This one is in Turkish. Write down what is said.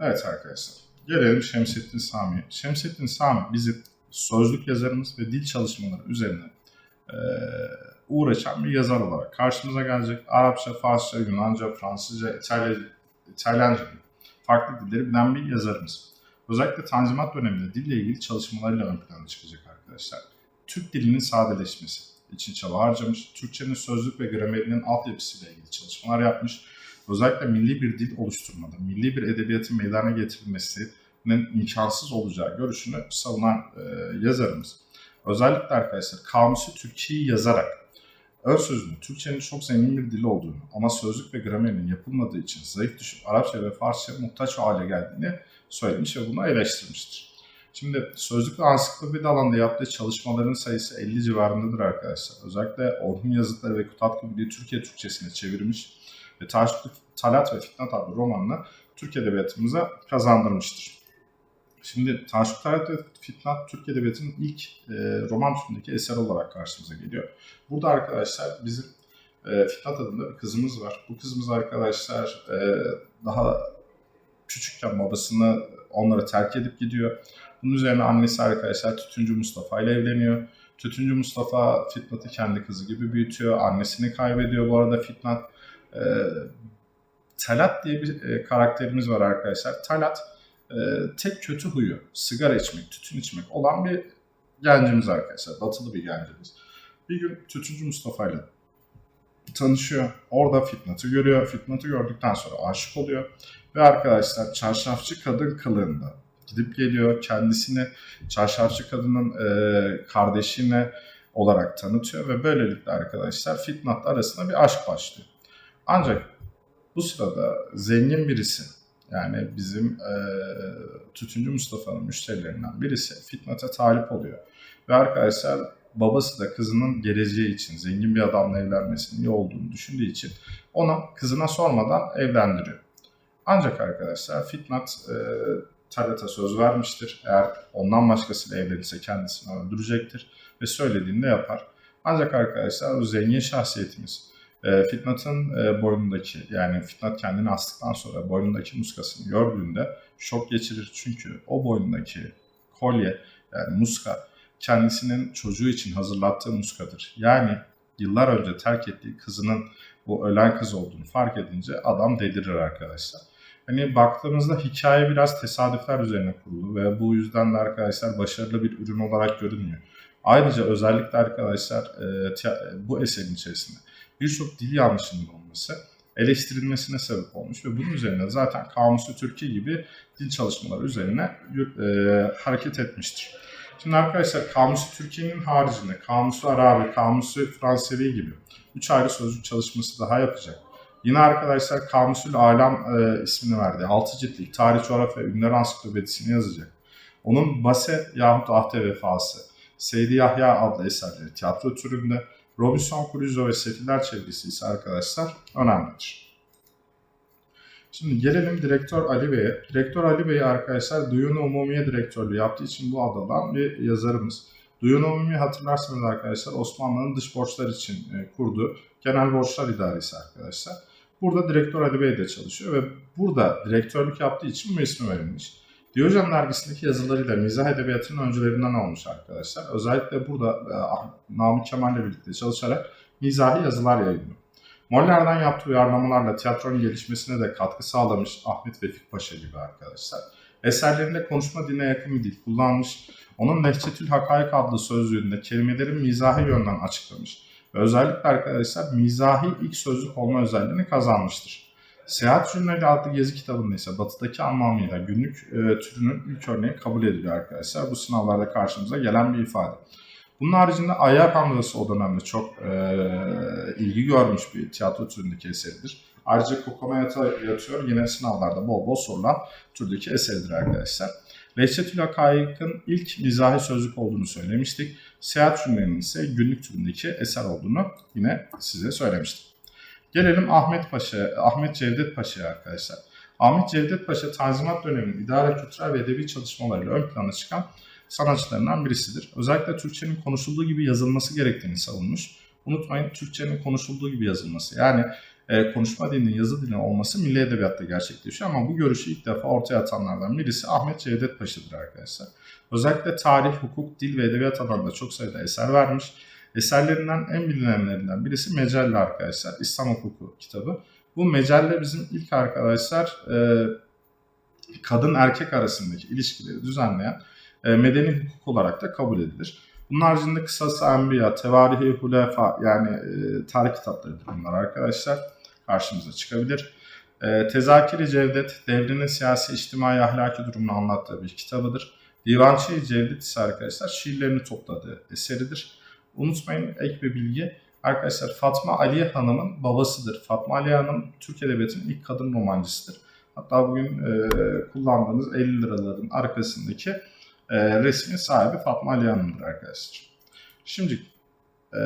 Evet arkadaşlar. Gelelim Şemsettin Sami'ye. Şemsettin Sami bizim sözlük yazarımız ve dil çalışmaları üzerine e, uğraşan bir yazar olarak karşımıza gelecek. Arapça, Farsça, Yunanca, Fransızca, İtalya, İtalyanca farklı dilleri bilen bir yazarımız. Özellikle Tanzimat döneminde dille ilgili çalışmalarıyla ön plana çıkacak arkadaşlar. Türk dilinin sadeleşmesi için çaba harcamış. Türkçenin sözlük ve gramerinin altyapısıyla ilgili çalışmalar yapmış. Özellikle milli bir dil oluşturmada, milli bir edebiyatın meydana getirilmesinin imkansız olacağı görüşünü savunan e, yazarımız. Özellikle arkadaşlar Kamusu Türkçeyi yazarak ön sözünün Türkçenin çok zengin bir dil olduğunu ama sözlük ve gramerinin yapılmadığı için zayıf düşüp Arapça ve Farsça muhtaç hale geldiğini söylemiş ve bunu eleştirmiştir. Şimdi sözlük ve ansiklopedi alanında yaptığı çalışmaların sayısı 50 civarındadır arkadaşlar. Özellikle Orhun yazıtları ve Kutat Kubili'yi Türkiye Türkçesine çevirmiş ve Talat ve Fitnat adlı romanını Türk Edebiyatımıza kazandırmıştır. Şimdi Taşlık Talat ve Fitnat Türk Edebiyatı'nın ilk e, roman türündeki eser olarak karşımıza geliyor. Burada arkadaşlar bizim e, Fitnat adında bir kızımız var. Bu kızımız arkadaşlar e, daha küçükken babasını onları terk edip gidiyor. Bunun üzerine annesi arkadaşlar Tütüncü Mustafa ile evleniyor. Tütüncü Mustafa Fitnat'ı kendi kızı gibi büyütüyor. Annesini kaybediyor bu arada Fitnat. E, Talat diye bir e, karakterimiz var arkadaşlar. Talat e, tek kötü huyu sigara içmek, tütün içmek olan bir gencimiz arkadaşlar. Batılı bir gencimiz. Bir gün Tütüncü Mustafa ile tanışıyor. Orada Fitnat'ı görüyor. Fitnat'ı gördükten sonra aşık oluyor. Ve arkadaşlar çarşafçı kadın kılığında gidip geliyor. Kendisini çarşafçı kadının e, kardeşine olarak tanıtıyor ve böylelikle arkadaşlar Fitnat'la arasında bir aşk başlıyor. Ancak bu sırada zengin birisi yani bizim e, Tütüncü Mustafa'nın müşterilerinden birisi Fitnat'a talip oluyor. Ve arkadaşlar babası da kızının geleceği için zengin bir adamla evlenmesinin iyi olduğunu düşündüğü için ona kızına sormadan evlendiriyor. Ancak arkadaşlar Fitnat e, Talat'a söz vermiştir. Eğer ondan başkasıyla evlenirse kendisini öldürecektir ve söylediğini de yapar. Ancak arkadaşlar o zengin şahsiyetimiz e, Fitnat'ın e, boynundaki yani Fitnat kendini astıktan sonra boynundaki muskasını gördüğünde şok geçirir. Çünkü o boynundaki kolye yani muska kendisinin çocuğu için hazırlattığı muskadır. Yani yıllar önce terk ettiği kızının bu ölen kız olduğunu fark edince adam delirir arkadaşlar. Hani baktığımızda hikaye biraz tesadüfler üzerine kurulu ve bu yüzden de arkadaşlar başarılı bir ürün olarak görünmüyor. Ayrıca özellikle arkadaşlar e, bu eserin içerisinde birçok dil yanlışının olması eleştirilmesine sebep olmuş ve bunun üzerine zaten Kamusu Türkiye gibi dil çalışmaları üzerine e, hareket etmiştir. Şimdi arkadaşlar Kamusu Türkiye'nin haricinde Kamusu Arabi, Kamusu Fransevi gibi 3 ayrı sözcük çalışması daha yapacak. Yine arkadaşlar Kamusül Alem e, ismini verdi. 6 ciltlik tarih, coğrafya, ünlüler ansiklopedisini yazacak. Onun Baset yahut Ahde Vefası, Seydi Yahya adlı eserleri tiyatro türünde, Robinson Crusoe ve Sefiller Çevresi ise arkadaşlar önemlidir. Şimdi gelelim Direktör Ali Bey'e. Direktör Ali Bey arkadaşlar Duyunu Umumiye Direktörlüğü yaptığı için bu adadan bir yazarımız. Duyunu Umumiye hatırlarsanız arkadaşlar Osmanlı'nın dış borçlar için e, kurduğu genel borçlar idaresi arkadaşlar. Burada Direktör Ali Bey de çalışıyor ve burada direktörlük yaptığı için bu ismi verilmiş. Diyojen dergisindeki yazılarıyla mizah edebiyatının öncülerinden olmuş arkadaşlar. Özellikle burada e, Namık Kemal'le birlikte çalışarak mizahi yazılar yayınlıyor. Moller'den yaptığı uyarlamalarla tiyatronun gelişmesine de katkı sağlamış Ahmet Vefik Paşa gibi arkadaşlar. Eserlerinde konuşma diline yakın bir dil kullanmış. Onun Lehçetül Hakaik adlı sözlüğünde kelimelerin mizahi yönden açıklamış. Özellikle arkadaşlar mizahi ilk sözlük olma özelliğini kazanmıştır. Seyahat Cümleleri adlı gezi kitabında ise batıdaki anlamıyla günlük e, türünün ilk örneği kabul ediliyor arkadaşlar. Bu sınavlarda karşımıza gelen bir ifade. Bunun haricinde Ayak Hamlası o dönemde çok e, ilgi görmüş bir tiyatro türündeki eseridir. Ayrıca Kokoma yatıyor yine sınavlarda bol bol sorulan türdeki eseridir arkadaşlar. Lehçetül Hakaik'ın ilk mizahi sözlük olduğunu söylemiştik. Seyahat cümlenin ise günlük türündeki eser olduğunu yine size söylemiştim. Gelelim Ahmet Paşa, Ahmet Cevdet Paşa'ya arkadaşlar. Ahmet Cevdet Paşa Tanzimat döneminin idare, kültürel ve edebi çalışmalarıyla ön plana çıkan sanatçılarından birisidir. Özellikle Türkçenin konuşulduğu gibi yazılması gerektiğini savunmuş. Unutmayın Türkçenin konuşulduğu gibi yazılması. Yani e, konuşma dilinin yazı dilinin olması milli edebiyatta gerçekleşiyor. Ama bu görüşü ilk defa ortaya atanlardan birisi Ahmet Cevdet Paşa'dır arkadaşlar. Özellikle tarih, hukuk, dil ve edebiyat alanında çok sayıda eser vermiş. Eserlerinden en bilinenlerinden birisi Mecelle arkadaşlar. İslam hukuku kitabı. Bu Mecelle bizim ilk arkadaşlar e, kadın erkek arasındaki ilişkileri düzenleyen e, medeni hukuk olarak da kabul edilir. Bunun haricinde Kısası Enbiya, Tevarihi Hulefa yani e, tarih kitaplarıdır bunlar arkadaşlar. Karşımıza çıkabilir. E, Tezakiri Cevdet, devrinin siyasi, içtimai, ahlaki durumunu anlattığı bir kitabıdır. Divançı Cevdet ise arkadaşlar şiirlerini topladığı eseridir. Unutmayın ek bir bilgi. Arkadaşlar Fatma Aliye Hanım'ın babasıdır. Fatma Aliye Hanım Türk Edebiyatı'nın ilk kadın romancısıdır. Hatta bugün e, kullandığımız 50 liraların arkasındaki e, resmin sahibi Fatma Aliye Hanım'dır arkadaşlar. Şimdi e,